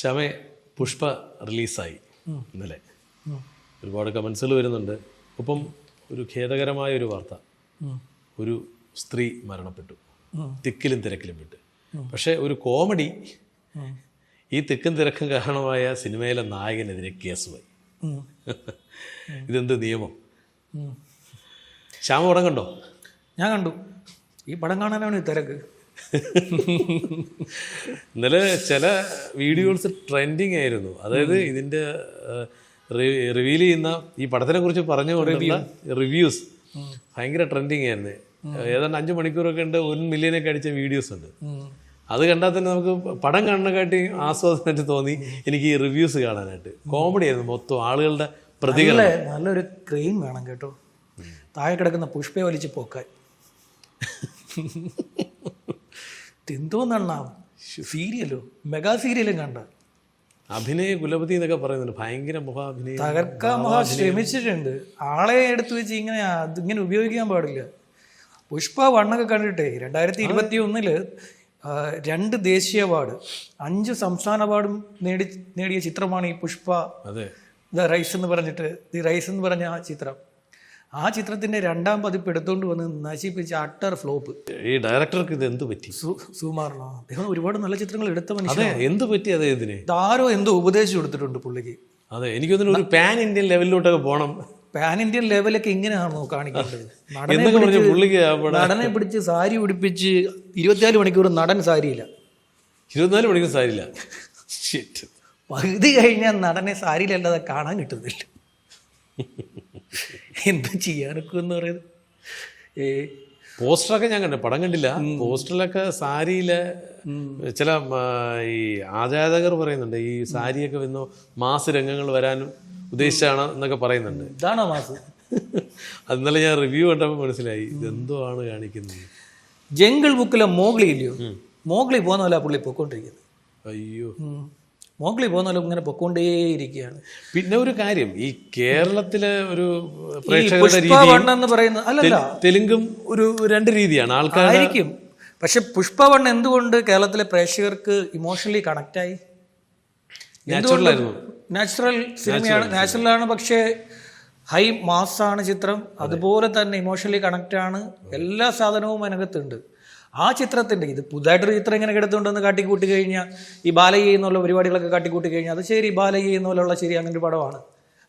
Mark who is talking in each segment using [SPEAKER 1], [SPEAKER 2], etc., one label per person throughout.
[SPEAKER 1] ക്ഷമ പുഷ്പ റിലീസായി ഇന്നലെ. ഒരുപാട് കമൻസുകൾ വരുന്നുണ്ട്. ഒപ്പം ഒരു ഖേദകരമായ ഒരു വാർത്ത. ഒരു സ്ത്രീ മരണപ്പെട്ടു. തിക്കിലും തിരക്കിലും വിട്ട്. പക്ഷേ ഒരു കോമഡി ഈ തിക്കും തിരക്കും കാരണമായ സിനിമയിലെ നായകനെതിരെ കേസ് കേസുമായി. ഇതെന്ത് നിയമം? ശ്യാമ പടം കണ്ടോ
[SPEAKER 2] ഞാൻ കണ്ടു. ഈ പടം കാണാനാണ് ഈ തിരക്ക്.
[SPEAKER 1] ഇന്നലെ ചില വീഡിയോസ് ട്രെൻഡിങ് ആയിരുന്നു. അതായത് ഇതിന്റെ റിവീൽ ചെയ്യുന്ന ഈ പടത്തിനെ കുറിച്ച് പറഞ്ഞു കൊടുക്കുന്ന റിവ്യൂസ് ഭയങ്കര ട്രെൻഡിങ് ആയിരുന്നു. ഏതാണ്ട് അഞ്ച് മണിക്കൂറൊക്കെ ഉണ്ട് ഒരു മില്യനൊക്കെ അടിച്ച വീഡിയോസ് ഉണ്ട്. അത് കണ്ടാൽ തന്നെ നമുക്ക് പടം കാണുന്നതിനെക്കാട്ടി ആസ്വാദനമായിട്ട് തോന്നി എനിക്ക് ഈ റിവ്യൂസ് കാണാനായിട്ട്. കോമഡി ആയിരുന്നു മൊത്തം ആളുകളുടെ പ്രതികരണം.
[SPEAKER 2] നല്ലൊരു ക്രീം വേണം കേട്ടോ. താഴെ കിടക്കുന്ന പുഷ്പയെ വലിച്ച് പോക്കാൻ എന്തോന്നാണ് സീരിയലോ? മെഗാ സീരിയലും കണ്ട?
[SPEAKER 1] അഭിനയ കുലപതി എന്നൊക്കെ പറയുന്നുണ്ട്. ഭയങ്കര മുഖാഭിനയം
[SPEAKER 2] തകർക്കാൻ മഹാ ശ്രമിച്ചിട്ടുണ്ട്. ആളെ എടുത്തു വെച്ച് ഇങ്ങനെ അതിങ്ങനെ ഉപയോഗിക്കാൻ പാടില്ല. പുഷ്പ വണ്ണൊക്കെ കണ്ടിട്ടേ രണ്ടായിരത്തി ഇരുപത്തി ഒന്നിൽ രണ്ട് ദേശീയ അവാർഡ് അഞ്ച് സംസ്ഥാന അവാർഡും നേടി നേടിയ ചിത്രമാണ് ഈ പുഷ്പ
[SPEAKER 1] അതെ.
[SPEAKER 2] ദ റൈസ് എന്ന് പറഞ്ഞിട്ട് ദി റൈസ് എന്ന് പറഞ്ഞ ആ ചിത്രം. ആ ചിത്രത്തിന്റെ രണ്ടാം പതിപ്പ് എടുത്തുകൊണ്ട് വന്ന് നശിപ്പിച്ച അട്ടർ ഫ്ലോപ്പ്.
[SPEAKER 1] ഈ ഡയറക്ടർക്ക് ഇത് എന്ത് പറ്റി?
[SPEAKER 2] സുമാറിനോ അദ്ദേഹം ഒരുപാട് നല്ല ചിത്രങ്ങൾ എടുത്ത മനുഷ്യൻ
[SPEAKER 1] എന്ത് പറ്റി അദ്ദേഹത്തിന്
[SPEAKER 2] ആരോ എന്തോ ഉപദേശം കൊടുത്തിട്ടുണ്ട് പുള്ളിക്ക്.
[SPEAKER 1] അതെ എനിക്ക് ഒരു പാൻ ഇന്ത്യൻ ലെവലിലോട്ടൊക്കെ പോകണം
[SPEAKER 2] പാൻ ഇന്ത്യൻ ലെവലൊക്കെ ഇങ്ങനെയാണോ കാണിക്കേണ്ടത്? നടനെ പിടിച്ച് സാരി ഉടുപ്പിച്ച് ഇരുപത്തിനാല് മണിക്കൂർ നടൻ സാരിയില്ല.
[SPEAKER 1] ഇരുപത്തിനാല് മണിക്കൂർ സാരിയില്ല.
[SPEAKER 2] പകുതി കഴിഞ്ഞാൽ നടനെ സാരിയിലല്ലാതെ കാണാൻ കിട്ടുന്നില്ല. എന്ത് ചെയ്യാനൊക്കെ എന്ന് പറയുന്നത്? ഏ
[SPEAKER 1] പോസ്റ്ററൊക്കെ ഞാൻ കണ്ടു പടം കണ്ടില്ല. പോസ്റ്ററിലൊക്കെ സാരിയിലെ ചില ഈ ആചാരകർ പറയുന്നുണ്ട് ഈ സാരിയൊക്കെ വന്ന് മാസ് രംഗങ്ങൾ വരാനും ഉദ്ദേശിച്ചാണ് എന്നൊക്കെ പറയുന്നുണ്ട്.
[SPEAKER 2] ഇതാണോ മാസ്?
[SPEAKER 1] അന്നലെ ഞാൻ റിവ്യൂ കണ്ടപ്പോൾ മനസ്സിലായി ഇതെന്തോ ആണ് കാണിക്കുന്നത്?
[SPEAKER 2] ജംഗിൾ ബുക്കിലെ മോഗ്ലി ഇല്ലയോ? മോഗ്ലി പോകുന്ന പോലെ പുള്ളി പോയിക്കൊണ്ടിരിക്കുന്നത്
[SPEAKER 1] അയ്യോ.
[SPEAKER 2] മോഗ്ലി പോകുന്നാലും ഇങ്ങനെ പൊക്കോണ്ടേയിരിക്കുകയാണ്
[SPEAKER 1] പിന്നെ ഒരു കാര്യം ഈ കേരളത്തിലെ ഒരു
[SPEAKER 2] പുഷ്പവണ്ണെന്ന്
[SPEAKER 1] പ്രേക്ഷകരുടെ
[SPEAKER 2] എന്ന് പറയുന്നത് അല്ലല്ല.
[SPEAKER 1] തെലുങ്കും ഒരു രണ്ട് രീതിയാണ്
[SPEAKER 2] ആൾക്കാരായിരിക്കും പക്ഷെ പുഷ്പവണ്ണ എന്തുകൊണ്ട് കേരളത്തിലെ പ്രേക്ഷകർക്ക് ഇമോഷണലി കണക്റ്റായി
[SPEAKER 1] നാച്ചുറൽ
[SPEAKER 2] സിനിമയാണ് നാച്ചുറലാണ് പക്ഷേ ഹൈ മാസ് ആണ് ചിത്രം അതുപോലെ തന്നെ ഇമോഷണലി കണക്റ്റ് ആണ്. എല്ലാ സാധനവും അതിനകത്തുണ്ട്. ആ ചിത്രത്തിന്റെ ഇത് പുതുതായിട്ടൊരു ചിത്രം ഇങ്ങനെ കിടത്തുകൊണ്ടെന്ന് കാട്ടിക്കൂട്ടി കഴിഞ്ഞാൽ ഈ ബാലയ്യ എന്നുള്ള പരിപാടികളൊക്കെ കാട്ടിക്കൂട്ടി കഴിഞ്ഞാൽ അത് ശരി ബാലയ്യ എന്നുള്ള ശരി അങ്ങനെ ഒരു പടമാണ്.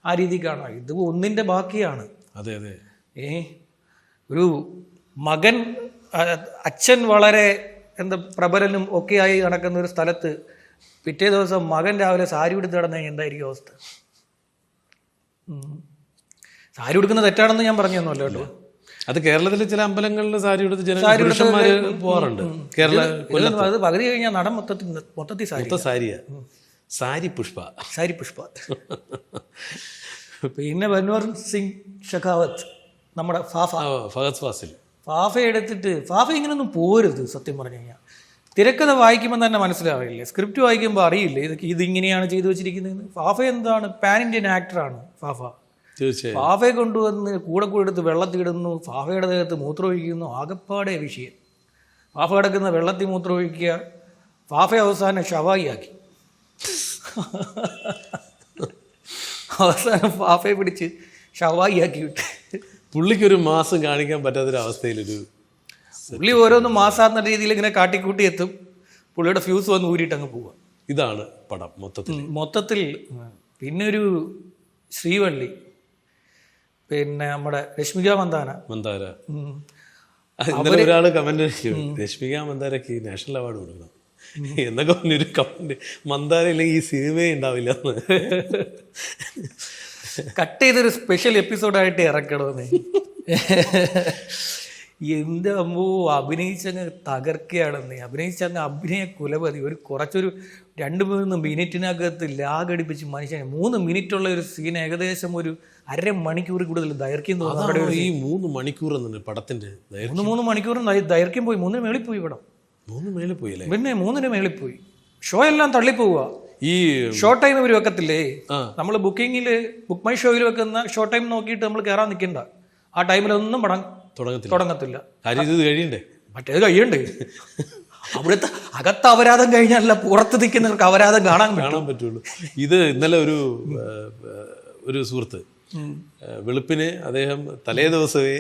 [SPEAKER 2] ആ രീതിക്കാണ്. ഇത് ഒന്നിന്റെ ബാക്കിയാണ്.
[SPEAKER 1] അതെ അതെ.
[SPEAKER 2] ഏ? ഒരു മകൻ അച്ഛൻ വളരെ എന്താ പ്രബലനും ഒക്കെ ആയി നടക്കുന്ന ഒരു സ്ഥലത്ത് പിറ്റേ ദിവസം മകൻ രാവിലെ സാരി എടുത്ത് കിടന്ന എന്തായിരിക്കും അവസ്ഥ? സാരി ഉടുക്കുന്നത് തെറ്റാണെന്ന് ഞാൻ പറഞ്ഞു തന്നല്ലോ കേട്ടോ
[SPEAKER 1] അത് കേരളത്തിലെ ചില അമ്പലങ്ങളിൽ സാരി എടുത്ത് ജന പോകാറുണ്ട് കേരള
[SPEAKER 2] അത് പകുതി കഴിഞ്ഞാൽ നടൻ മൊത്തത്തിൽ മൊത്തത്തിൽ സാരി
[SPEAKER 1] മൊത്തം സാരിയാ. സാരി പുഷ്പ.
[SPEAKER 2] സാരി പുഷ്പ. പിന്നെ ബൻവർ സിംഗ് ഷെഖാവത്ത് നമ്മുടെ ഫാഫ.
[SPEAKER 1] ഫഹദ് ഫാസിൽ.
[SPEAKER 2] ഫാഫ എടുത്തിട്ട് ഫാഫ ഇങ്ങനൊന്നും പോരുത് സത്യം പറഞ്ഞു കഴിഞ്ഞാൽ തിരക്കഥ വായിക്കുമ്പോൾ തന്നെ മനസ്സിലാവില്ലേ? സ്ക്രിപ്റ്റ് വായിക്കുമ്പോൾ അറിയില്ല? ഇത് ഇതിങ്ങനെയാണ് ചെയ്തു വെച്ചിരിക്കുന്നത് ഫാഫ എന്താണ്? പാൻ ഇന്ത്യൻ ആക്ടറാണ് ഫാഫ.
[SPEAKER 1] തീർച്ചയായും.
[SPEAKER 2] ഫാഫയെ കൊണ്ടുവന്ന് കൂടെ കൂടെ എടുത്ത് വെള്ളത്തിടുന്നു ഫാഫയുടെ ദേഹത്ത് മൂത്രമൊഴിക്കുന്നു ആകപ്പാടെ വിഷയം. ഫാഫ കിടക്കുന്ന വെള്ളത്തിൽ മൂത്രമൊഴിക്കുക ഫാഫ അവസാനം ഷവായി ആക്കി അവസാനം ഫാഫയെ പിടിച്ച് ഷവായി ആക്കി വിട്ട്.
[SPEAKER 1] പുള്ളിക്കൊരു മാസം കാണിക്കാൻ പറ്റാത്തൊരവസ്ഥയിലൊരു
[SPEAKER 2] പുള്ളി ഓരോന്ന് മാസാന്ന രീതിയിൽ ഇങ്ങനെ കാട്ടിക്കൂട്ടി എത്തും. പുള്ളിയുടെ ഫ്യൂസ് വന്ന് ഊരിയിട്ട് അങ്ങ് പോവുക
[SPEAKER 1] ഇതാണ് പടം മൊത്തത്തിൽ.
[SPEAKER 2] മൊത്തത്തിൽ പിന്നെ ഒരു ശ്രീവള്ളി. പിന്നെ നമ്മുടെ രശ്മിക മന്ദാന.
[SPEAKER 1] മന്ദാര. ഇന്നലെ ഒരാൾ കമന്റ് രശ്മിക മന്ദാരക്ക് നാഷണൽ അവാർഡ് കൊടുക്കണം. എന്നൊക്കെ പറഞ്ഞൊരു കമന്റ് മന്ദാര ഇല്ലെങ്കിൽ ഈ സിനിമയെ ഉണ്ടാവില്ല
[SPEAKER 2] കട്ട് ചെയ്തൊരു സ്പെഷ്യൽ എപ്പിസോഡായിട്ട് ഇറക്കണമെന്ന്. എന്റെ അമ്മോ അഭിനയിച്ചങ്ങ് തകർക്കുകയാണെന്ന് അഭിനയിച്ചങ്ങ് അഭിനയ കുലപതി. ഒരു കുറച്ചൊരു രണ്ട് മൂന്ന് മിനിറ്റിനകത്ത് ലാഗടിപ്പിച്ച് മനുഷ്യനെ. മൂന്ന് മിനിറ്റുള്ള ഒരു സീൻ ഏകദേശം ഒരു അര മണിക്കൂർ കൂടുതൽ ദൈർഘ്യം തോന്നുന്നു.
[SPEAKER 1] ഈ മൂന്ന് മണിക്കൂർ പടത്തിന്റെ ദൈർഘ്യം?
[SPEAKER 2] മൂന്ന് മൂന്ന് മണിക്കൂറും ദൈർഘ്യം പോയി. മൂന്നിന് മേളിൽ പോയി പടം.
[SPEAKER 1] മൂന്ന് മേളിൽ പോയി
[SPEAKER 2] പിന്നെ മൂന്നിന് മേളിൽ പോയി. ഷോ എല്ലാം തള്ളിപ്പോവുക.
[SPEAKER 1] ഈ
[SPEAKER 2] ഷോർട്ട് ടൈം ഒരു വെക്കത്തില്ലേ? നമ്മൾ ബുക്കിങ്ങിൽ ബുക്ക് മൈ ഷോയിൽ വെക്കുന്ന ഷോർട്ട് ടൈം നോക്കിയിട്ട് നമ്മൾ കയറാൻ നിൽക്കണ്ട ആ ടൈമിലൊന്നും പടം
[SPEAKER 1] തുടങ്ങത്തില്ല.
[SPEAKER 2] തുടങ്ങത്തില്ല.
[SPEAKER 1] കാര്യം ഇത് കഴിയണ്ടേ?
[SPEAKER 2] മറ്റേത് കഴിയണ്ടേ? അവിടുത്തെ അകത്ത് അപരാധം കഴിഞ്ഞാലല്ല പുറത്ത് നിൽക്കുന്നവർക്ക് അപരാധം കാണാൻ
[SPEAKER 1] കാണാൻ പറ്റുള്ളൂ. ഇത് ഇന്നലെ ഒരു ഒരു സുഹൃത്ത് വെളുപ്പിന് അദ്ദേഹം തലേ ദിവസമേ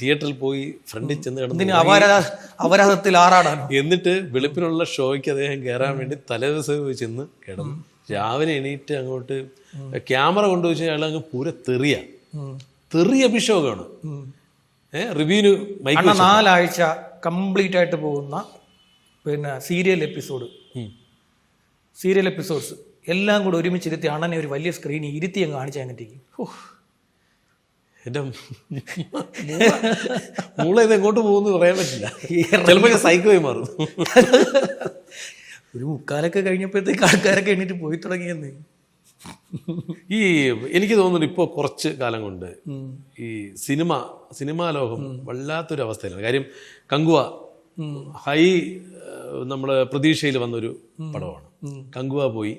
[SPEAKER 1] തിയേറ്ററിൽ പോയി ഫ്രണ്ടിൽ ചെന്ന് കിടന്നു
[SPEAKER 2] അപരാധത്തിൽ ആറാടാൻ
[SPEAKER 1] എന്നിട്ട് വെളുപ്പിനുള്ള ഷോയ്ക്ക് അദ്ദേഹം കയറാൻ വേണ്ടി തലേ ദിവസമേ പോയി ചെന്ന് കിടന്നു. രാവിലെ എണീറ്റ് അങ്ങോട്ട് ക്യാമറ കൊണ്ടുപോയി അയാൾ അങ്ങ് പൂര തെറിയ തെറിയ അഭിഷേകമാണ് മൈക്ക്
[SPEAKER 2] അണ്ണ നാലാഴ്ച കംപ്ലീറ്റ് ആയിട്ട് പോകുന്ന പിന്നെ സീരിയൽ എപ്പിസോഡ് സീരിയൽ എപ്പിസോഡ്സ് എല്ലാം കൂടെ ഒരുമിച്ചിരുത്തി അണ്ണനെ ഒരു വലിയ സ്ക്രീനിൽ ഇരുത്തി അങ്ങ് കാണിച്ചു അങ്ങനത്തേക്ക്
[SPEAKER 1] എന്റെ മൂള ഇത് എങ്ങോട്ട് പോകുന്നു പറയാൻ പറ്റില്ല. ചിലപ്പോൾ സൈക്കോയി മാറും.
[SPEAKER 2] ഒരു മുക്കാലൊക്കെ കഴിഞ്ഞപ്പോഴത്തേക്ക് ആൾക്കാരൊക്കെ എണീറ്റ് പോയി തുടങ്ങിയെന്ന്.
[SPEAKER 1] ഈ എനിക്ക് തോന്നുന്നു ഇപ്പോൾ കുറച്ച് കാലം കൊണ്ട് ഈ സിനിമ സിനിമാ ലോകം വല്ലാത്തൊരു അവസ്ഥയിലാണ് കാര്യം കങ്കുവ ഹൈ നമ്മൾ പ്രതീക്ഷയിൽ വന്നൊരു പടമാണ്. കങ്കുവ പോയി.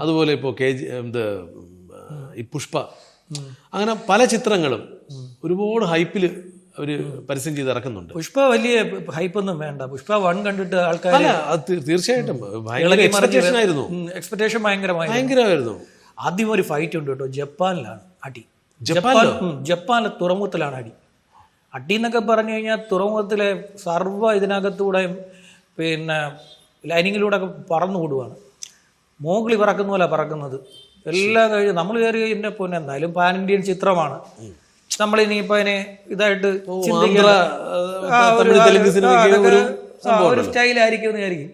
[SPEAKER 1] അതുപോലെ ഇപ്പോൾ കെ ജി എന്ത് ഈ പുഷ്പ. അങ്ങനെ പല ചിത്രങ്ങളും ഒരുപാട് ഹൈപ്പിൽ അവർ പരസ്യം ചെയ്ത് ഇറക്കുന്നുണ്ട്.
[SPEAKER 2] പുഷ്പ വലിയ ഹൈപ്പൊന്നും വേണ്ട. പുഷ്പ വൺ കണ്ടിട്ട് ആൾക്കാർ
[SPEAKER 1] തീർച്ചയായിട്ടും. ഭയങ്കര എക്സ്പെക്ടേഷൻ ആയിരുന്നു.
[SPEAKER 2] എക്സ്പെക്ടേഷൻ ഭയങ്കരമായി
[SPEAKER 1] ഭയങ്കരമായിരുന്നു.
[SPEAKER 2] ആദ്യം ഒരു ഫൈറ്റ് ഉണ്ട് കേട്ടോ. ജപ്പാനിലാണ് അടി. ജപ്പാൻ ജപ്പാനിലെ തുറമുഖത്തിലാണ് അടി. അടി എന്നൊക്കെ പറഞ്ഞു കഴിഞ്ഞാൽ തുറമുഖത്തിലെ സർവ ഇതിനകത്തൂടെ പിന്നെ ലൈനിങ്ങിലൂടെ ഒക്കെ പറന്നു വിടുവാണ് മോഗിളി പറക്കുന്ന പോലെ പറക്കുന്നത്. എല്ലാം കഴിഞ്ഞ് നമ്മൾ കയറി കഴിഞ്ഞാൽ പിന്നെ എന്തായാലും പാൻ ഇന്ത്യൻ ചിത്രമാണ്. നമ്മൾ ഇനിയിപ്പോൾ അതിനെ ഇതായിട്ട് ഒരു സ്റ്റൈലായിരിക്കും എന്ന് വിചാരിക്കും.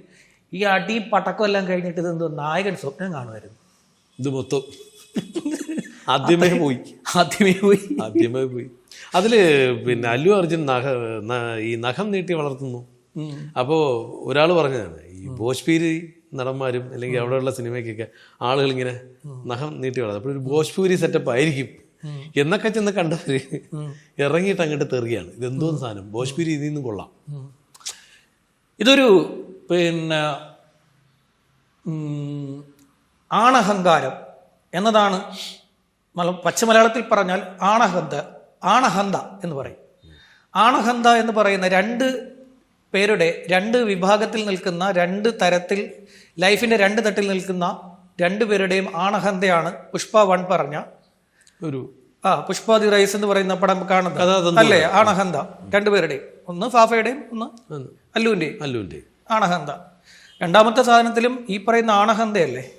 [SPEAKER 2] ഈ അടി പടക്കം എല്ലാം കഴിഞ്ഞിട്ട് ഇതെന്തോ നായകൻ സ്വപ്നം കാണുമായിരുന്നു.
[SPEAKER 1] ഇത് മൊത്തം. ആദ്യമേ പോയി.
[SPEAKER 2] ആദ്യമേ പോയി.
[SPEAKER 1] ആദ്യമേ പോയി. അതിൽ പിന്നെ അല്ലു അർജുൻ നഖ ഈ നഖം നീട്ടി വളർത്തുന്നു. അപ്പോൾ ഒരാൾ പറഞ്ഞതാണ് ഈ ഭോജ്പൂരി നടന്മാരും അല്ലെങ്കിൽ അവിടെയുള്ള സിനിമയ്ക്കൊക്കെ ആളുകൾ ഇങ്ങനെ നഖം നീട്ടി വളർത്തും. അപ്പോൾ ഒരു ഭോജ്പൂരി സെറ്റപ്പ് ആയിരിക്കും എന്നൊക്കെ ചെന്ന് കണ്ടവര് ഇറങ്ങിയിട്ട് അങ്ങോട്ട് തെറിയാണ്. ഇതെന്തോ സാധനം? ഭോജ്പൂരി ഇതിൽ നിന്ന് കൊള്ളാം.
[SPEAKER 2] ഇതൊരു പിന്നെ ആണഹങ്കാരം എന്നതാണ് മല- പച്ച മലയാളത്തിൽ പറഞ്ഞാൽ ആണഹന്ത ആണഹന്ത എന്ന് പറയും. ആണഹന്ത എന്ന് പറയുന്ന രണ്ട് പേരുടെ രണ്ട് വിഭാഗത്തിൽ നിൽക്കുന്ന രണ്ട് തരത്തിൽ ലൈഫിന്റെ രണ്ട് തട്ടിൽ നിൽക്കുന്ന രണ്ട് പേരുടെയും ആണഹന്തയാണ് പുഷ്പ വൺ പറഞ്ഞ.
[SPEAKER 1] ഒരു
[SPEAKER 2] ആ പുഷ്പ ദി റൈസ് എന്ന് പറയുന്ന പടം കാണുന്നത്. അല്ലേ? ആണഹന്ത. രണ്ടുപേരുടെയും ഒന്ന് ഫാഫയുടെയും ഒന്ന് അല്ലുവിന്റെയും
[SPEAKER 1] അല്ലുവിന്റെയും
[SPEAKER 2] ആണഹന്ത. രണ്ടാമത്തെ സാധനത്തിലും ഈ പറയുന്ന ആണഹന്തയല്ലേ?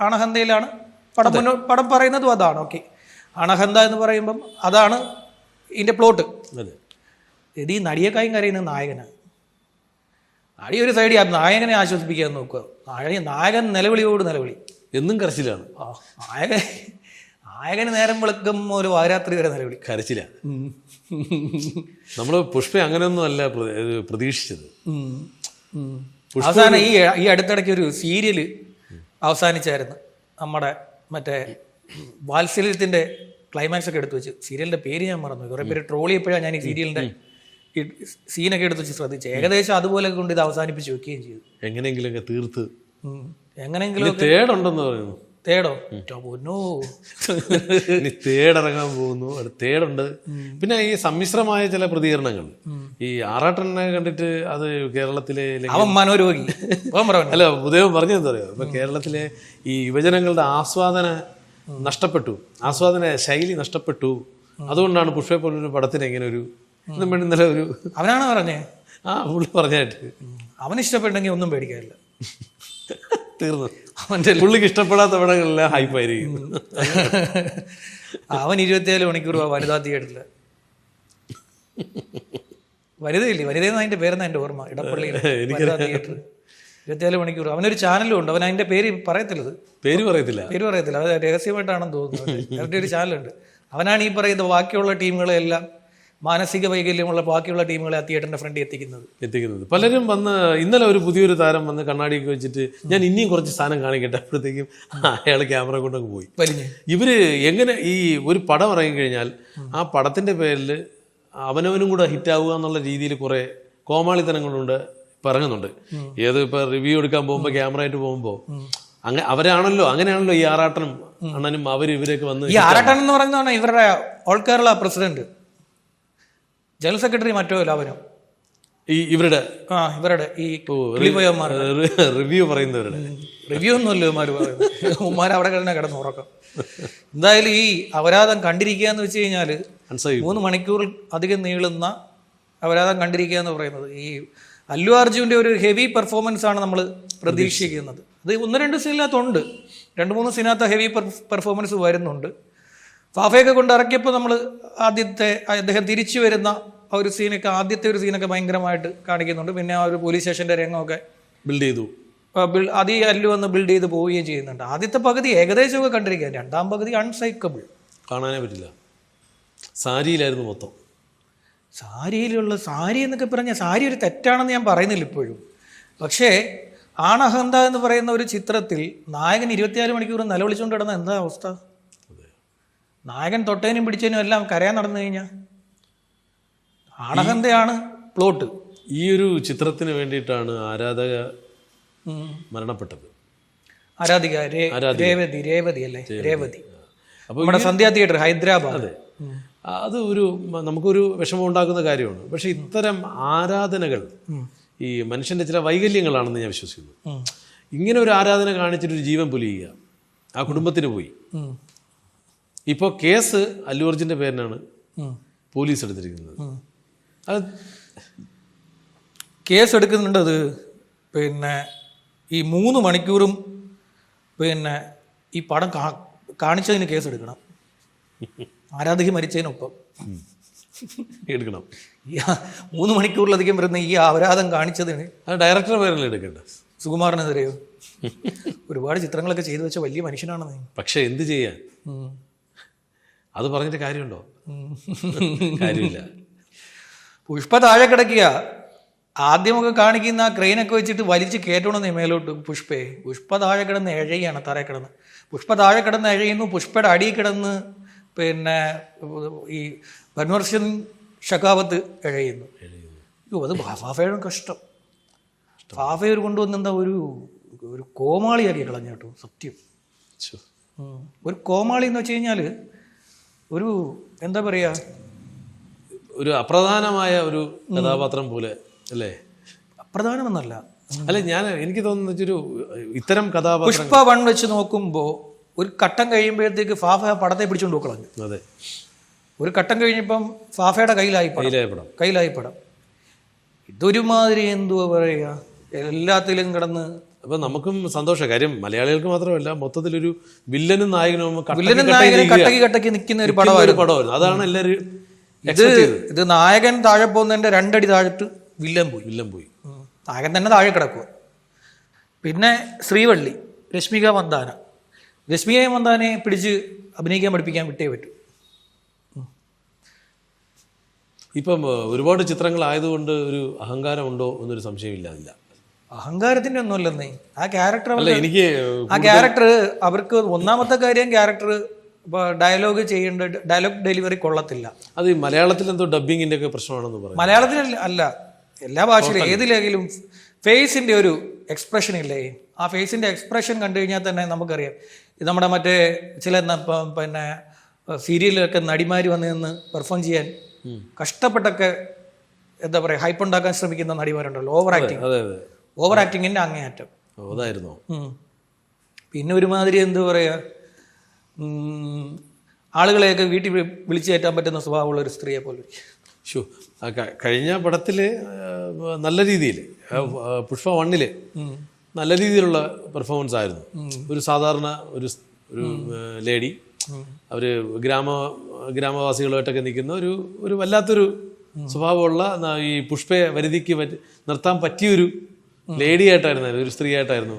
[SPEAKER 2] ആണഹന്തയിലാണ് പടം മുന്നോട്ട് പടം പറയുന്നതും അതാണ്. ഓക്കെ. അണഹന്ത എന്ന് പറയുമ്പം അതാണ് ഇതിന്റെ പ്ലോട്ട്.
[SPEAKER 1] അതെ.
[SPEAKER 2] ഇത് ഈ നടിയേക്കായും കരയുന്ന നായകനാണ് നടി ഒരു സൈഡിൽ ആ നായകനെ ആശ്വസിപ്പിക്കാൻ നോക്കുക. നായ നായകൻ നിലവിളിയോട് നിലവിളി.
[SPEAKER 1] എന്നും കരച്ചിലാണ്.
[SPEAKER 2] നായകൻ നായകന് നേരം വെളുക്കും ഒരു വാരാത്രി വരെ നിലവിളി.
[SPEAKER 1] കരച്ചില്ല നമ്മൾ പുഷ്പ അങ്ങനെയൊന്നും അല്ല പ്രതീക്ഷിച്ചത്.
[SPEAKER 2] അവസാനം ഈ ഈ അടുത്തിടയ്ക്ക് ഒരു സീരിയൽ അവസാനിച്ചായിരുന്നു നമ്മുടെ മറ്റേ വാത്സല്യത്തിന്റെ ക്ലൈമാക്സ് ഒക്കെ എടുത്തു വെച്ച്. സീരിയലിന്റെ പേര് ഞാൻ മറന്നു. കുറെ പേര് ട്രോൾ ചെയ്യപ്പോഴാണ് ഞാൻ ഈ സീരിയലിന്റെ ഈ സീനൊക്കെ എടുത്ത് വെച്ച് ശ്രദ്ധിച്ചു ഏകദേശം അതുപോലെ കൊണ്ട് ഇത് അവസാനിപ്പിച്ച് വെക്കുകയും ചെയ്തു.
[SPEAKER 1] എങ്ങനെയെങ്കിലുമൊക്കെ തീർത്ത്.
[SPEAKER 2] എങ്ങനെയെങ്കിലും
[SPEAKER 1] തേടുണ്ടെന്ന് പറയുന്നു.
[SPEAKER 2] തേടോ? പൊന്നോ.
[SPEAKER 1] ഇനി തേടിറങ്ങാൻ പോകുന്നു. തേടുണ്ട്. പിന്നെ ഈ സമ്മിശ്രമായ ചില പ്രതികരണങ്ങൾ. ഈ ആറാട്ടനെ കണ്ടിട്ട് അത് കേരളത്തിലെ
[SPEAKER 2] അവൻ മനോരോഗി.
[SPEAKER 1] അല്ല ഉദയം പറഞ്ഞെന്താ പറയുക ഇപ്പൊ കേരളത്തിലെ ഈ യുവജനങ്ങളുടെ ആസ്വാദന നഷ്ടപ്പെട്ടു. ആസ്വാദന ശൈലി നഷ്ടപ്പെട്ടു. അതുകൊണ്ടാണ് പുഷ്പ പോലൊരു പടത്തിന് ഇങ്ങനെ ഒരു ഇന്നും ഇന്നലെ ഒരു
[SPEAKER 2] അവനാണ് പറഞ്ഞേ?
[SPEAKER 1] ആ പുള്ളി പറഞ്ഞായിട്ട്.
[SPEAKER 2] അവൻ ഇഷ്ടപ്പെട്ടെങ്കിൽ ഒന്നും പേടിക്കാനില്ല
[SPEAKER 1] തീർന്നു.
[SPEAKER 2] അവന്റെ
[SPEAKER 1] പുള്ളിക്ക് ഇഷ്ടപ്പെടാത്ത പടങ്ങളെല്ലാം ഹൈപ്പായിരിക്കും
[SPEAKER 2] അവൻ ഇരുപത്തിയേഴ് മണിക്കൂർ വനിതാ തിയേറ്ററിൽ. വനിതയില്ലേ? വനിതയെന്ന് അതിന്റെ പേരെന്ന് എന്റെ ഓർമ്മ? ഇടപ്പള്ളി വനിതാ തിയേറ്റർ. ഇരുപത്തിയേഴ് മണിക്കൂർ. അവനൊരു ചാനലും ഉണ്ട്. അവൻ അതിന്റെ പേര് പറയത്തില്ലത്.
[SPEAKER 1] പേര് പറയത്തില്ല.
[SPEAKER 2] പേര് പറയത്തില്ല. അത് രഹസ്യമായിട്ടാണെന്ന് തോന്നുന്നത് അവരുടെ ഒരു ചാനലുണ്ട് അവനാണ് ഈ പറയുന്ന ബാക്കിയുള്ള ടീമുകളെല്ലാം മാനസിക വൈകല്യമുള്ള ബാക്കിയുള്ള ടീമുകളെ ആ തിയേറ്ററിന്റെ ഫ്രണ്ടിൽ എത്തിക്കുന്നത്.
[SPEAKER 1] എത്തിക്കുന്നത്. പലരും വന്ന് ഇന്നലെ ഒരു പുതിയൊരു താരം വന്ന് കണ്ണാടിയൊക്കെ വെച്ചിട്ട് ഞാൻ ഇനിയും കുറച്ച് സ്ഥാനം കാണിക്കട്ടെ അപ്പോഴത്തേക്കും അയാൾ ക്യാമറ കൊണ്ടങ്ങ് പോയി.
[SPEAKER 2] വലിഞ്ഞ്.
[SPEAKER 1] ഇവർ എങ്ങനെ ഈ ഒരു പടം ഇറങ്ങി കഴിഞ്ഞാൽ ആ പടത്തിന്റെ പേരിൽ അവനവനും കൂടെ ഹിറ്റാവുക എന്നുള്ള രീതിയിൽ കുറെ കോമാളിത്തനങ്ങളുണ്ട് ഇപ്പൊ ഇറങ്ങുന്നുണ്ട്. ഏത് ഇപ്പൊ റിവ്യൂ എടുക്കാൻ പോകുമ്പോൾ ക്യാമറ ആയിട്ട് പോകുമ്പോൾ അങ്ങനെ അവരാണല്ലോ അങ്ങനെയാണല്ലോ ഈ ആറാട്ടനും അണ്ണനും അവർ ഇവരൊക്കെ വന്ന്
[SPEAKER 2] ഈ ആറാട്ടൻ എന്ന് പറയുന്നതാണ് ഇവരുടെ all Kerala president. General secretary മറ്റോ എല്ലാവരും
[SPEAKER 1] ഈ ഇവരുടെ?
[SPEAKER 2] ആ ഇവരുടെ. ഈ
[SPEAKER 1] റിവ്യൂ പറയുന്നവരുടെ.
[SPEAKER 2] റിവ്യൂ ഒന്നുമല്ല ഇവന്മാർ പറയുന്നത്. ഉമ്മാർ അവിടെ കിടന്നെ കിടന്ന് ഉറക്കം. എന്തായാലും ഈ അപരാധം കണ്ടിരിക്കുക എന്ന് വെച്ച് കഴിഞ്ഞാൽ മൂന്ന് മണിക്കൂർ അധികം നീളുന്ന അപരാധം കണ്ടിരിക്കുക എന്ന് പറയുന്നത് ഈ അല്ലു അർജുന്റെ ഒരു ഹെവി പെർഫോമൻസ് ആണ് നമ്മൾ പ്രതീക്ഷിക്കുന്നത്. അത് ഒന്ന് രണ്ട് സീനിനകത്തുണ്ട്. രണ്ട് മൂന്ന് സീനകത്ത് ഹെവി പെർഫോമൻസ് വരുന്നുണ്ട്. ഫാഫയൊക്കെ കൊണ്ട് ഇറക്കിയപ്പോൾ നമ്മൾ ആദ്യത്തെ അദ്ദേഹം തിരിച്ചു വരുന്ന ആ ഒരു സീനൊക്കെ ആദ്യത്തെ ഒരു സീനൊക്കെ ഭയങ്കരമായിട്ട് കാണിക്കുന്നുണ്ട്. പിന്നെ ആ ഒരു പോലീസ് സ്റ്റേഷന്റെ രംഗമൊക്കെ
[SPEAKER 1] ബിൽഡ് ചെയ്തു.
[SPEAKER 2] അത് അല്ലു വന്ന് ബിൽഡ് ചെയ്ത് പോവുകയും ചെയ്യുന്നുണ്ട്. ആദ്യത്തെ പകുതി ഏകദേശമൊക്കെ കണ്ടിരിക്കുക രണ്ടാം പകുതി അൺസൈക്കബിൾ
[SPEAKER 1] കാണാനേ പറ്റില്ല. സാരിയിലായിരുന്നു മൊത്തം.
[SPEAKER 2] സാരിയിലുള്ള സാരി എന്നൊക്കെ പറഞ്ഞാൽ സാരി ഒരു തെറ്റാണെന്ന് ഞാൻ പറയുന്നില്ല ഇപ്പോഴും. പക്ഷേ ആണഹന്ത എന്ന് പറയുന്ന ഒരു ചിത്രത്തിൽ നായകൻ ഇരുപത്തിനാല് മണിക്കൂർ നിലവിളിച്ചുകൊണ്ട് കിടന്ന എന്താ അവസ്ഥ? നായകൻ തൊട്ടേനും പിടിച്ചതിനും എല്ലാം കരയാൻ നടന്നു കഴിഞ്ഞാൽ ആണഹന്തയാണ് പ്ലോട്ട്.
[SPEAKER 1] ഈ ഒരു ചിത്രത്തിന് വേണ്ടിയിട്ടാണ് ആരാധക മരണപ്പെട്ടത്.
[SPEAKER 2] ആരാധിക? രേവതി രേവതി അല്ലേ? രേവതി. നമ്മുടെ സന്ധ്യ തിയേറ്റർ ഹൈദരാബാദ്.
[SPEAKER 1] അതെ. ഒരു നമുക്കൊരു വിഷമം ഉണ്ടാക്കുന്ന കാര്യമാണ്. പക്ഷെ ഇത്തരം ആരാധനകൾ ഈ മനുഷ്യന്റെ ചില വൈകല്യങ്ങളാണെന്ന് ഞാൻ വിശ്വസിക്കുന്നു. ഇങ്ങനെ ഒരു ആരാധന കാണിച്ചിട്ടൊരു ജീവൻ പുലിയുക. ആ കുടുംബത്തിന് പോയി. ഇപ്പോൾ കേസ് അല്ലു അർജുന്റെ പേരിനാണ് പോലീസ് എടുത്തിരിക്കുന്നത്. അത്
[SPEAKER 2] കേസ് എടുക്കുന്നുണ്ടത് പിന്നെ ഈ മൂന്ന് മണിക്കൂറും പിന്നെ ഈ പടം കാണിച്ചതിന് കേസ് എടുക്കണം. ആരാധകി മരിച്ചതിനൊപ്പം.
[SPEAKER 1] എടുക്കണം.
[SPEAKER 2] ഈ മൂന്ന് മണിക്കൂറിലധികം വരുന്ന ഈ അപരാധം കാണിച്ചതിന്
[SPEAKER 1] അത് ഡയറക്ടർ പേരല്ലേ എടുക്കണ്ട
[SPEAKER 2] സുകുമാറിനെതിരെയോ ഒരുപാട് ചിത്രങ്ങളൊക്കെ ചെയ്തു വെച്ച വലിയ മനുഷ്യനാണെന്ന്.
[SPEAKER 1] പക്ഷെ എന്ത് ചെയ്യാൻ. അത് പറഞ്ഞിട്ട് കാര്യമുണ്ടോ. കാര്യമില്ല.
[SPEAKER 2] പുഷ്പ താഴെ കിടക്കുക. ആദ്യമൊക്കെ കാണിക്കുന്ന ആ ക്രെയിനൊക്കെ വെച്ചിട്ട് വലിച്ച് കയറ്റണമെന്ന് മേലോട്ട് പുഷ്പേ. പുഷ്പ താഴെ കിടന്ന് എഴയാണ് തറയെ കിടന്ന്. പുഷ്പ താഴെ കിടന്ന് എഴയുന്നു പുഷ്പയുടെ അടിയിൽ കിടന്ന് പിന്നെ ഈ ബൻവർഷൻ ഷഖാവത്ത് ഷക്കാവത്ത് എഴയുന്നു അയ്യോ അത് ഫാഫയുടെ കഷ്ടം. ഫാഫയർ കൊണ്ടുവന്നെന്താ ഒരു ഒരു കോമാളിയാക്കി കളഞ്ഞു കേട്ടോ സത്യം. ഒരു കോമാളി എന്ന് വെച്ച് കഴിഞ്ഞാൽ ഒരു എന്താ പറയുക
[SPEAKER 1] ഒരു അപ്രധാനമായ ഒരു കഥാപാത്രം പോലെ അല്ലേ?
[SPEAKER 2] അപ്രധാനമെന്നല്ല.
[SPEAKER 1] അല്ല ഞാൻ എനിക്ക് തോന്നുന്ന ഒരു ഇത്തരം കഥാപാത്രം
[SPEAKER 2] പുഷ്പ വൺ വെച്ച് നോക്കുമ്പോൾ ഒരു ഘട്ടം കഴിയുമ്പോഴത്തേക്ക് ഫാഫ പടത്തെ പിടിച്ചുകൊണ്ട് കളഞ്ഞു.
[SPEAKER 1] അതെ.
[SPEAKER 2] ഒരു ഘട്ടം കഴിഞ്ഞപ്പം ഫാഫയുടെ കയ്യിലായ പടം.
[SPEAKER 1] കയ്യിലായി പടം.
[SPEAKER 2] ഇതൊരുമാതിരി എന്തുവാ പറയുക എല്ലാത്തിലും കിടന്ന്
[SPEAKER 1] അപ്പൊ നമുക്കും സന്തോഷം. കാര്യം മലയാളികൾക്ക് മാത്രമല്ല മൊത്തത്തിലൊരു വില്ലനും നായകനും
[SPEAKER 2] വില്ലനും
[SPEAKER 1] കട്ടായി
[SPEAKER 2] നായകനും
[SPEAKER 1] നിൽക്കുക.
[SPEAKER 2] കട്ടക്കി കട്ടക്കി നിൽക്കുന്ന ഒരു
[SPEAKER 1] നിൽക്കുന്ന
[SPEAKER 2] പടമായിരുന്നു.
[SPEAKER 1] അതാണ് എല്ലാവരും
[SPEAKER 2] ഇത് ഇത് നായകൻ താഴെ പോകുന്നതിന്റെ രണ്ടടി താഴെട്ട് വില്ലൻ പോയി.
[SPEAKER 1] വില്ലൻ പോയി.
[SPEAKER 2] നായകൻ തന്നെ താഴെ കിടക്കുക പിന്നെ ശ്രീവള്ളി രശ്മിക മന്ദാന. രശ്മിക മന്ദാനെ പിടിച്ച് അഭിനയിക്കാൻ പഠിപ്പിക്കാൻ വിട്ടേ പറ്റൂ.
[SPEAKER 1] ഇപ്പം ഒരുപാട് ചിത്രങ്ങളായതുകൊണ്ട് ഒരു അഹങ്കാരമുണ്ടോ എന്നൊരു സംശയമില്ല അതില്ല.
[SPEAKER 2] അഹങ്കാരത്തിന്റെ ഒന്നുമല്ലെന്നേ ആ ക്യാരക്ടർ
[SPEAKER 1] അല്ല എനിക്ക്
[SPEAKER 2] ആ ക്യാരക്ടർ അവർക്ക് ഒന്നാമത്തെ കാര്യം ക്യാരക്ടർ ഡയലോഗ് ചെയ്യേണ്ട ഡയലോഗ് ഡെലിവറി കൊള്ളത്തില്ല.
[SPEAKER 1] അത് മലയാളത്തിൽ എന്തോ ഡബിങ്ങിന്റെ ഒക്കെ പ്രശ്നമാണെന്ന് പറയും
[SPEAKER 2] മലയാളത്തിൽ അല്ല എല്ലാ ഭാഷയിലും ഏതിലെങ്കിലും ഫേസിന്റെ ഒരു എക്സ്പ്രഷൻ ഇല്ലേ? ആ ഫേസിന്റെ എക്സ്പ്രഷൻ കണ്ടു കഴിഞ്ഞാൽ തന്നെ നമുക്കറിയാം. നമ്മുടെ മറ്റേ ചില പിന്നെ സീരിയലൊക്കെ നടിമാർ വന്ന് നിന്ന് പെർഫോം ചെയ്യാൻ കഷ്ടപ്പെട്ടൊക്കെ എന്താ പറയുക ഹൈപ്പ് ഉണ്ടാക്കാൻ ശ്രമിക്കുന്ന നടിമാരുണ്ടല്ലോ ഓവർ ആക്ടിങ് ഓവർ ആക്ടിങ്ങിന്റെ അങ്ങേയറ്റം
[SPEAKER 1] അതായിരുന്നു.
[SPEAKER 2] പിന്നെ ഒരുമാതിരി എന്ത് പറയുക ആളുകളെയൊക്കെ വീട്ടിൽ വിളിച്ചു കയറ്റാൻ പറ്റുന്ന സ്വഭാവമുള്ള ഒരു സ്ത്രീയെ പോലെ
[SPEAKER 1] ഷോ കഴിഞ്ഞ പടത്തിൽ നല്ല രീതിയിൽ പുഷ്പ വണ്ണിൽ നല്ല രീതിയിലുള്ള പെർഫോമൻസ് ആയിരുന്നു. ഒരു സാധാരണ ഒരു ഒരു ലേഡി അവർ ഗ്രാമ ഗ്രാമവാസികളുമായിട്ടൊക്കെ നിൽക്കുന്ന ഒരു ഒരു വല്ലാത്തൊരു സ്വഭാവമുള്ള ഈ പുഷ്പയെ വരുതിക്ക് പറ്റി നിർത്താൻ പറ്റിയൊരു ലേഡി ആയിട്ടായിരുന്നു ഒരു സ്ത്രീ ആയിട്ടായിരുന്നു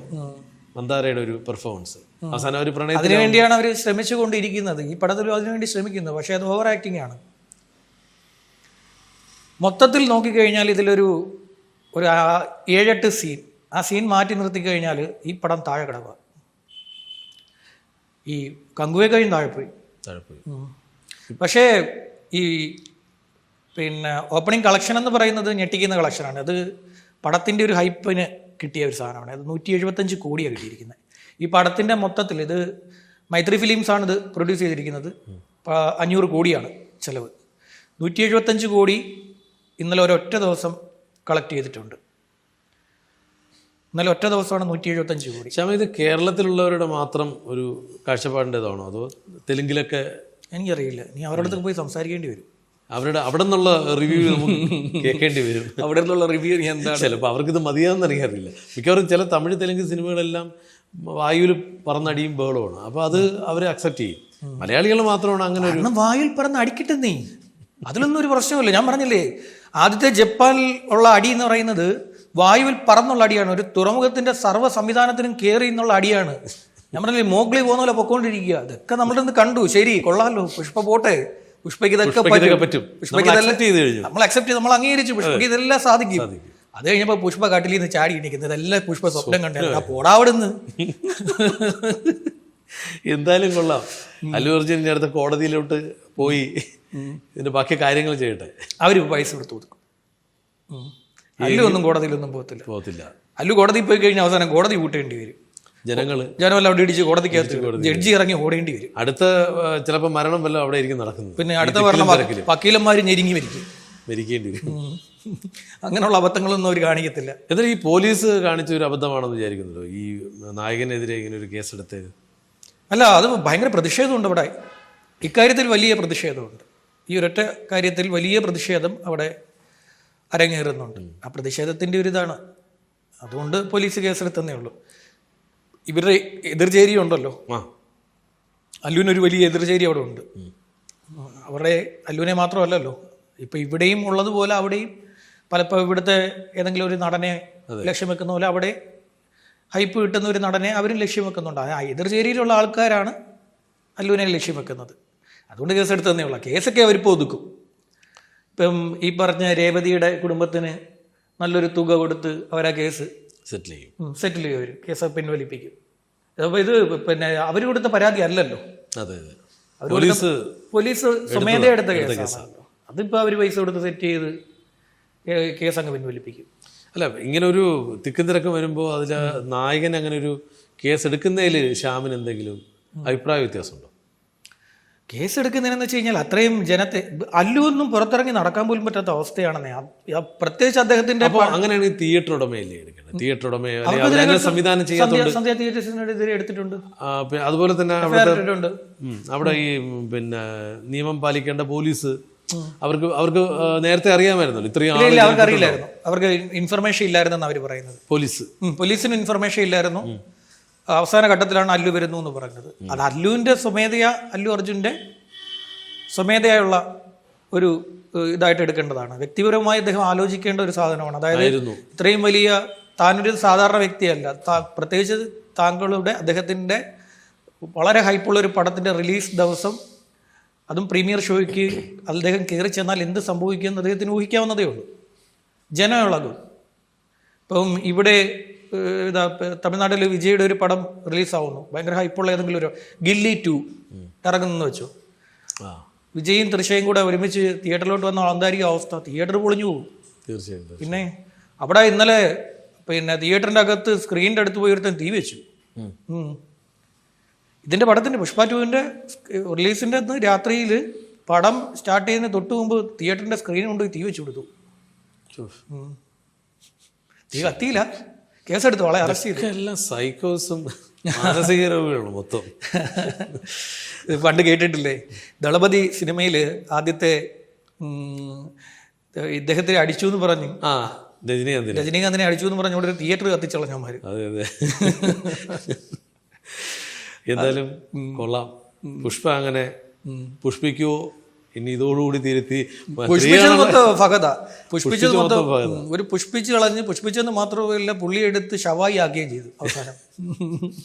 [SPEAKER 1] മന്ദാരയുടെ ഒരു പെർഫോമൻസ് അവസാനം ഒരു പ്രണയത്തിൽ
[SPEAKER 2] അതിനുവേണ്ടിയാണ് അവർ ശ്രമിച്ചുകൊണ്ടിരിക്കുന്നത്. ഈ പടത്തിലും അതിനുവേണ്ടി ശ്രമിക്കുന്നത് പക്ഷേ അത് ഓവർ ആക്ടിംഗ് ആണ്. മൊത്തത്തിൽ നോക്കിക്കഴിഞ്ഞാൽ ഇതിലൊരു ഒരു ഏഴെട്ട് സീൻ ആ സീൻ മാറ്റി നിർത്തി കഴിഞ്ഞാൽ ഈ പടം താഴെ കിടക്കുക. ഈ കങ്കുവെ കഴിഞ്ഞ് താഴെപ്പോയി. പോയി
[SPEAKER 1] താഴെ പോയി
[SPEAKER 2] പക്ഷേ ഈ പിന്നെ ഓപ്പണിംഗ് കളക്ഷൻ എന്ന് പറയുന്നത് ഞെട്ടിക്കുന്ന കളക്ഷനാണ് അത് പടത്തിന്റെ ഒരു ഹൈപ്പിന് കിട്ടിയ ഒരു സാധനമാണ്. അത് നൂറ്റി എഴുപത്തഞ്ച് കോടിയാണ് കിട്ടിയിരിക്കുന്നത്. ഈ പടത്തിന്റെ മൊത്തത്തിൽ ഇത് മൈത്രി ഫിലിംസാണ് ഇത് പ്രൊഡ്യൂസ് ചെയ്തിരിക്കുന്നത്. അഞ്ഞൂറ് കോടിയാണ് ചിലവ്. നൂറ്റി എഴുപത്തഞ്ച് കോടി ഇന്നലെ ഒരൊറ്റ ദിവസം കളക്ട് ചെയ്തിട്ടുണ്ട്. ഇന്നലെ ഒറ്റ ദിവസമാണ് നൂറ്റി എഴുപത്തഞ്ച് കോടി.
[SPEAKER 1] ശ്യാമ ഇത് കേരളത്തിലുള്ളവരുടെ മാത്രം ഒരു കാഴ്ചപ്പാടിന്റെതാണോ? അതോ തെലുങ്കിലൊക്കെ
[SPEAKER 2] എനിക്കറിയില്ല. നീ അവരുടെ അടുത്ത് പോയി സംസാരിക്കേണ്ടി വരും.
[SPEAKER 1] അവരുടെ അവിടെ നിന്നുള്ള റിവ്യൂ നമുക്ക് കേൾക്കേണ്ടി വരും.
[SPEAKER 2] അവിടെ നിന്നുള്ള റിവ്യൂ എന്താ
[SPEAKER 1] ചിലപ്പോൾ അവർക്കിത് മതിയാണെന്ന് അറിയാറില്ല മിക്കവാറും ചില തമിഴ് തെലുങ്ക് സിനിമകളെല്ലാം വായുവിൽ പറന്നടിയും ബഹളമാണ് അപ്പോൾ അത് അവരെ അക്സെപ്റ്റ് ചെയ്യും. മലയാളികൾ മാത്രമാണ് അങ്ങനെ ഒരു
[SPEAKER 2] വായുവിൽ വായിൽ പറന്ന് അടിക്കട്ടെ നീ. അതിലൊന്നും ഒരു പ്രശ്നമില്ല ഞാൻ പറഞ്ഞില്ലേ ആദ്യത്തെ ജപ്പാനിൽ ഉള്ള അടി എന്ന് പറയുന്നത് വായുവിൽ പറന്നുള്ള അടിയാണ്. ഒരു തുറമുഖത്തിന്റെ സർവ സംവിധാനത്തിനും കയറി എന്നുള്ള അടിയാണ്. ഞാൻ പറഞ്ഞില്ലേ മോഗ്ലി പോകുന്ന പോലെ പൊക്കോണ്ടിരിക്കുക. അതൊക്കെ നമ്മളിന്ന് കണ്ടു. ശരി കൊള്ളാമല്ലോ പുഷ്പ പോട്ടെ. പുഷ്പയ്ക്ക് ഇതൊക്കെ പറ്റും. പുഷ്പയ്ക്ക്
[SPEAKER 1] നമ്മൾ ചെയ്ത് കഴിഞ്ഞു.
[SPEAKER 2] നമ്മൾ അക്സെപ്റ്റ് ചെയ്ത് നമ്മൾ അംഗീകരിച്ചു. പുഷ്പയ്ക്ക് ഇതെല്ലാം സാധിക്കും. അത് കഴിഞ്ഞപ്പോൾ പുഷ്പ കാട്ടിൽ നിന്ന് ചാടി എണീക്കുന്നത് ഇതെല്ലാം പുഷ്പ സ്വപ്നം കണ്ടേ. ആ പോടാവിടുന്ന്
[SPEAKER 1] എന്തായാലും കൊള്ളാം. അല്ലു അർജുൻ ഇനി അടുത്ത കോടതിയിലോട്ട് പോയി ഇതിന്റെ ബാക്കി കാര്യങ്ങൾ ചെയ്യട്ടെ.
[SPEAKER 2] അവർ പൈസ കൊടുത്തു കൊടുക്കും. അല്ലു ഒന്നും കോടതിയിലൊന്നും പോകത്തില്ല.
[SPEAKER 1] പോകത്തില്ല.
[SPEAKER 2] അല്ലു കോടതി പോയി കഴിഞ്ഞാൽ അവസാനം കോടതി കൂട്ടേണ്ടി വരും.
[SPEAKER 1] ജനങ്ങൾ
[SPEAKER 2] ജനമെല്ലാം അവിടെ ഇടിച്ച് കോടതിക്കകത്ത് ജഡ്ജി ഇറങ്ങി ഓടേണ്ടി വരും.
[SPEAKER 1] അടുത്ത ചിലപ്പോൾ മരണം വല്ലതും അവിടെ ഇരിക്കും നടക്കുന്നത്.
[SPEAKER 2] പിന്നെ അടുത്ത മരണം വക്കീലന്മാർ ഞെരുങ്ങി മരിക്കും.
[SPEAKER 1] മരിക്കേണ്ടി വരും.
[SPEAKER 2] അങ്ങനെയുള്ള അബദ്ധങ്ങളൊന്നും അവർ കാണിക്കത്തില്ല.
[SPEAKER 1] എന്നിട്ട് ഈ പോലീസ് കാണിച്ച ഒരു അബദ്ധമാണെന്ന് വിചാരിക്കുന്നല്ലോ ഈ നായകനെതിരെ ഇങ്ങനെ ഒരു കേസ് എടുത്തത്
[SPEAKER 2] അല്ല അത് ഭയങ്കര പ്രതിഷേധമുണ്ട് അവിടെ ഇക്കാര്യത്തിൽ വലിയ പ്രതിഷേധമുണ്ട്. ഈ ഒരൊറ്റ കാര്യത്തിൽ വലിയ പ്രതിഷേധം അവിടെ അരങ്ങേറുന്നുണ്ട്. ആ പ്രതിഷേധത്തിന്റെ ഒരു ഇതാണ്. അതുകൊണ്ട് പോലീസ് കേസെടുത്തന്നേ ഉള്ളൂ. ഇവരുടെ എതിർചേരി ഉണ്ടല്ലോ.
[SPEAKER 1] ആ.
[SPEAKER 2] അല്ലുവിനൊരു വലിയ എതിർചേരി അവിടെ ഉണ്ട്. അവരുടെ അല്ലുവിനെ മാത്രമല്ലല്ലോ. ഇപ്പം ഇവിടെയും ഉള്ളതുപോലെ അവിടെയും പലപ്പോൾ ഇവിടുത്തെ ഏതെങ്കിലും ഒരു നടനെ ലക്ഷ്യം വെക്കുന്ന പോലെ അവിടെ ഹൈപ്പ് കിട്ടുന്ന ഒരു നടനെ അവരും ലക്ഷ്യം വെക്കുന്നുണ്ട്. ആ എതിർചേരിയിലുള്ള ആൾക്കാരാണ് അല്ലുവിനെ ലക്ഷ്യം വെക്കുന്നത്. അതുകൊണ്ട് കേസ് എടുത്തതന്നേ ഉള്ളൂ. കേസൊക്കെ അവരിപ്പോൾ ഒതുക്കും ഇപ്പം ഈ പറഞ്ഞ രേവതിയുടെ കുടുംബത്തിന് നല്ലൊരു തുക കൊടുത്ത് അവരാ കേസ്
[SPEAKER 1] സെറ്റിൽ ചെയ്യും.
[SPEAKER 2] സെറ്റിൽ ചെയ്യും അവർ കേസ് പിൻവലിപ്പിക്കും. അപ്പോൾ ഇത് പിന്നെ അവർ കൊടുത്ത പരാതി അല്ലല്ലോ.
[SPEAKER 1] അതെ പോലീസ്
[SPEAKER 2] പോലീസ് സ്വമേധ എടുത്ത കേസാണല്ലോ അതിപ്പോൾ അവർ പൈസ കൊടുത്ത് സെറ്റ് ചെയ്ത് കേസ് അങ്ങ് പിൻവലിപ്പിക്കും.
[SPEAKER 1] അല്ല ഇങ്ങനെ ഒരു തിക്കും തിരക്കും വരുമ്പോൾ അതിൽ നായകൻ അങ്ങനെ ഒരു കേസ് എടുക്കുന്നതിൽ ശ്യാമിന് എന്തെങ്കിലും അഭിപ്രായ വ്യത്യാസമുണ്ടോ?
[SPEAKER 2] കേസ് എടുക്കുന്നതിനെന്ന് വെച്ച് കഴിഞ്ഞാൽ അത്രയും ജനത്തെ അല്ലു ഒന്നും പുറത്തിറങ്ങി നടക്കാൻ പോലും പറ്റാത്ത അവസ്ഥയാണെന്നേ. പ്രത്യേകിച്ച് അദ്ദേഹത്തിന്റെ
[SPEAKER 1] അങ്ങനെയാണ് ഈ തിയേറ്റർ ഉടമയല്ലേ എടുക്കുന്നത്? തിയേറ്റർ ഉടമയെ സംവിധാനം ചെയ്യാത്ത
[SPEAKER 2] തിയേറ്റേഴ്സിനെതിരെ എടുത്തിട്ടുണ്ട്.
[SPEAKER 1] അതുപോലെ തന്നെ അവിടെ ഈ പിന്നെ നിയമം പാലിക്കേണ്ട പോലീസ് അവർക്ക് അവർക്ക് നേരത്തെ അറിയാമായിരുന്നു ഇത്രയും
[SPEAKER 2] അവർക്ക് അറിയില്ലായിരുന്നു. അവർക്ക് ഇൻഫർമേഷൻ ഇല്ലായിരുന്നെന്ന് അവർ പറയുന്നത്.
[SPEAKER 1] പോലീസ്.
[SPEAKER 2] പോലീസിന് ഇൻഫർമേഷൻ ഇല്ലായിരുന്നു. അവസാന ഘട്ടത്തിലാണ് അല്ലു വരുന്നു എന്ന് പറഞ്ഞത് അത് അല്ലുവിന്റെ സ്വമേധയ അല്ലു അർജുന്റെ സ്വമേധയായുള്ള ഒരു ഇതായിട്ട് എടുക്കേണ്ടതാണ്. വ്യക്തിപരമായി അദ്ദേഹം ആലോചിക്കേണ്ട ഒരു സാധനമാണ്. അതായത് ഇത്രയും വലിയ താനൊരു സാധാരണ വ്യക്തിയല്ല. പ്രത്യേകിച്ച് താങ്കളുടെ അദ്ദേഹത്തിന്റെ വളരെ ഹൈപ്പുള്ള ഒരു പടത്തിന്റെ റിലീസ് ദിവസം അതും പ്രീമിയർ ഷോയ്ക്ക് അദ്ദേഹം കയറി ചെന്നാൽ എന്ത് സംഭവിക്കുമെന്ന് അദ്ദേഹത്തിന് ഊഹിക്കാവുന്നതേ ഉള്ളൂ. ജനമുള്ളത് ഇപ്പം ഇവിടെ ഇതാ തമിഴ്നാട്ടിൽ വിജയുടെ ഒരു പടം റിലീസാവുന്നു. ഭയങ്കര ഹൈപ്പുള്ള ഏതെങ്കിലും ഒരു ഗില്ലി ടു ഇറങ്ങുന്നെന്ന് വെച്ചു. വിജയും തൃശയും കൂടെ ഒരുമിച്ച് തിയേറ്ററിലോട്ട് വന്ന ആന്താരിക അവസ്ഥ. തിയേറ്റർ പൊളിഞ്ഞു പോകും.
[SPEAKER 1] തീർച്ചയായും
[SPEAKER 2] പിന്നെ അവിടെ ഇന്നലെ പിന്നെ തിയേറ്ററിന്റെ അകത്ത് സ്ക്രീനിന്റെ അടുത്ത് പോയി ഒരുത്തൻ തീ വെച്ചു.
[SPEAKER 1] ഇതിന്റെ
[SPEAKER 2] പടത്തിന്റെ ഇതിന്റെ പടത്തിന്റെ പുഷ്പ ടുവിന്റെ റിലീസിന്റെ അന്ന് രാത്രിയിൽ പടം സ്റ്റാർട്ട് ചെയ്യുന്ന തൊട്ട് മുമ്പ് തിയേറ്ററിന്റെ സ്ക്രീൻ കൊണ്ട് തീ വെച്ചു കൊടുത്തു. തീ കത്തിയില്ല. കേസെടുത്തു വളരെ അറസ്റ്റ് ചെയ്തു.
[SPEAKER 1] എല്ലാം സൈക്കോസും മാനസിക രോഗികളാണ് മൊത്തം.
[SPEAKER 2] പണ്ട് കേട്ടിട്ടില്ലേ? ദളപതി സിനിമയിൽ ആദ്യത്തെ ഇദ്ദേഹത്തിനെ ഇദ്ദേഹത്തെ അടിച്ചു എന്ന് പറഞ്ഞു.
[SPEAKER 1] ആ രജനീകാന്ത്
[SPEAKER 2] രജനീകാന്തിനെ അടിച്ചു എന്ന് പറഞ്ഞ ഒരു തിയേറ്റർ കത്തിച്ചളഞ്ഞമാര്
[SPEAKER 1] അതെ അതെ. എന്തായാലും കൊള്ളാം. പുഷ്പ അങ്ങനെ പുഷ്പിക്കുവോ? ഇനി ഇതോടുകൂടി തിരുത്തി
[SPEAKER 2] പുഷ്പിച്ചത് മൊത്തം ഫകത പുഷ്പിച്ചത് മൊത്തം ഒരു പുഷ്പിച്ച് കളഞ്ഞ് പുഷ്പിച്ചെന്ന് മാത്രമല്ല പുള്ളി എടുത്ത് ഷവായി ആക്കുകയും ചെയ്തു അവസാനം.